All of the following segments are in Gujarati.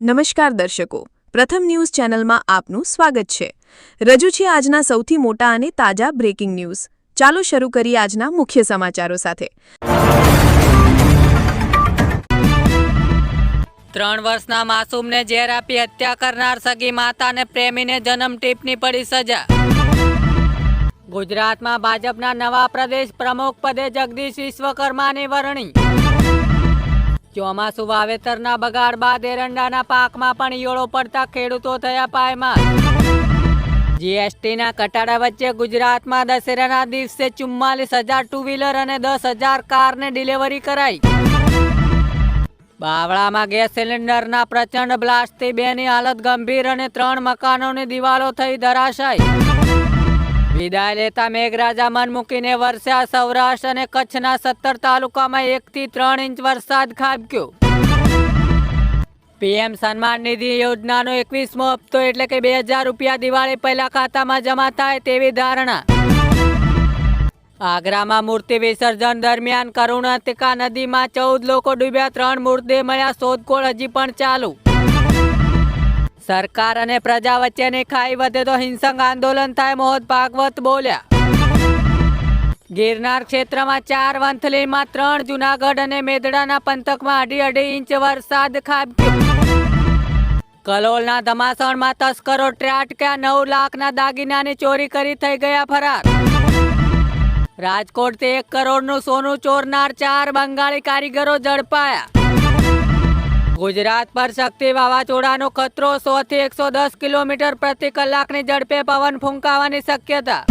નમસ્કાર દર્શકો. પ્રથમ ન્યૂઝ ચેનલમાં આપનું સ્વાગત છે. રજૂ છે આજના સૌથી મોટા અને તાજા બ્રેકિંગ ન્યૂઝ ચાલો શરૂ કરીએ આજના મુખ્ય સમાચારો સાથે. ત્રણ વર્ષના માસૂમને ઝેર આપી હત્યા કરનાર સગી માતાને પ્રેમીને જન્મ ટીપની પડી સજા. ગુજરાતમાં ભાજપના નવા પ્રદેશ પ્રમુખ પદે જગદીશ વિશ્વકર્માની વરણી. ચોમાસુ વાવેતરના બગાડ બાદ એરંડાના પાકમાં પણ ઈયળો પડતા ખેડૂતો થયા પાયમાં જીએસટીના કટાડા વચ્ચે ગુજરાતમાં દશેરાના દિવસે ચુમ્માલીસ હજાર ટુ વ્હીલર અને દસ હજાર કારને ડિલિવરી કરાઈ. બાવળામાં ગેસ સિલિન્ડરના પ્રચંડ બ્લાસ્ટથી બેની હાલત ગંભીર અને ત્રણ મકાનોની દિવાલો થઈ ધરાશાય. વિદાય લેતા મેઘરાજા મન મૂકીને વરસ્યા સૌરાષ્ટ્ર અને કચ્છના સત્તર તાલુકામાં એકથી ત્રણ ઇંચ વરસાદ ખાબક્યો. પીએમ સન્માન નિધિ યોજનાનો એકવીસમો હપ્તો એટલે કે બે હજાર રૂપિયા દિવાળી પહેલા ખાતામાં જમા થાય તેવી ધારણા. આગ્રામાં મૂર્તિ વિસર્જન દરમિયાન કરુણાતિકા નદીમાં ચૌદ લોકો ડૂબ્યા, ત્રણ મૃતદેહ મળ્યા, શોધખોળ હજી પણ ચાલુ. સરકાર અને પ્રજા વચ્ચેની ખાઈ વધે તો હિંસક આંદોલન થાય મોહદ ભાગવત બોલ્યા. ગિરનાર ક્ષેત્રમાં ચાર વંથલીમાં ત્રણ, જુનાગઢ અને મેદડાના પંથકમાં અઢી અઢી ઇંચ વરસાદ ખાબક્યો કલોલના ધમાસણમાં તસ્કરો ત્રાટક્યા, નવ લાખના દાગીનાની ચોરી કરી થઈ ગયા ફરાર. રાજકોટથી એક કરોડનું સોનું ચોરનાર ચાર બંગાળી કારીગરો ઝડપાયા. ગુજરાત પર શક્તિ વાવાઝોડાનો ખતરો સો થી એકસો દસ કિલોમીટર પ્રતિ કલાકની ઝડપે પવન ફૂંકાવાની શક્યતા.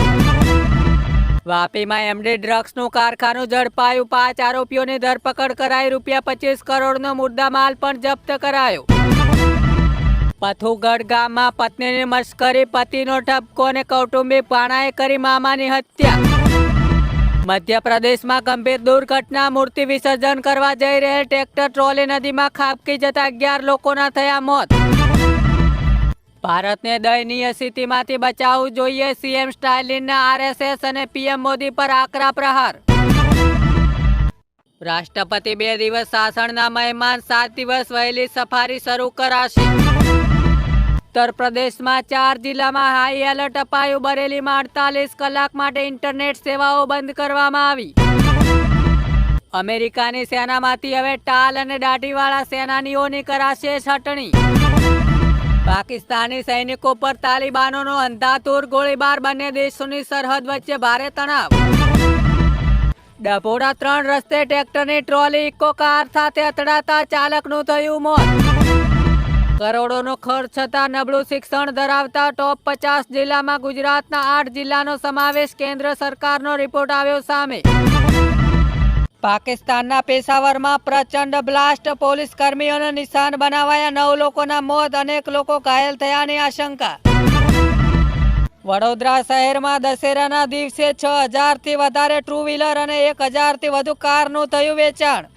વાપીમાં એમડી ડ્રગ્સનું કારખાનું ઝડપાયું. પાંચ આરોપીઓની ધરપકડ કરાઈ. રૂપિયા પચીસ કરોડનો મુદ્દામાલ પણ જપ્ત કરાયો. પથુગઢ ગામમાં પત્નીની મશ્કરી, પતિનો ઠપકો અને કૌટુંબિક પાણાએ કરી મામાની હત્યા. મધ્યપ્રદેશમાં ગંભીર દુર્ઘટના, મૂર્તિ વિસર્જન કરવા જઈ રહેલ ટ્રેક્ટર, ટ્રોલી નદીમાં ખાબકી જતા અગિયાર લોકોના થયા મોત. ભારતને દયનીય સ્થિતિમાંથી બચાવવું જોઈએ, સીએમ સ્ટાલિનના આરએસએસ અને પીએમ મોદી પર આકરા પ્રહાર. રાષ્ટ્રપતિ બે દિવસ શાસનના મહેમાન સાત દિવસ વહેલી સફારી શરૂ કરાશે. ઉત્તર પ્રદેશમાં ચાર જિલ્લામાં હાઈ એલર્ટ અપાયું બરેલીમાં અડતાલીસ કલાક માટે ઇન્ટરનેટ સેવાઓ બંધ કરવામાં આવી. અમેરિકાની સેનામાંથી હવે ટાલ અને દાઢીવાળા સેનાનીઓની કરાશે છટણી. પાકિસ્તાની સૈનિકો પર તાલિબાનોનો અંધાતુર ગોળીબાર બંને દેશોની સરહદ વચ્ચે ભારે તણાવ. ડભોડા ત્રણ રસ્તે ટ્રેક્ટરની ટ્રોલી ઇકો કાર સાથે અથડાતા ચાલકનું થયું મોત. કરોડોનો ખર્ચ છતાં નબળું શિક્ષણ ધરાવતા ટોપ પચાસ જિલ્લામાં ગુજરાતના આઠ જિલ્લાનો સમાવેશ કેન્દ્ર સરકારનો રિપોર્ટ આવ્યો સામે. પાકિસ્તાનના પેશાવરમાં પ્રચંડ બ્લાસ્ટ, પોલીસ કર્મીઓને નિશાન બનાવાયા નવ લોકોના મોત, અનેક લોકો ઘાયલ થયાની આશંકા. વડોદરા શહેરમાં દશેરાના દિવસે છ હજારથી વધારે ટુ વ્હીલર અને એક હજારથી વધુ કારનું થયું વેચાણ.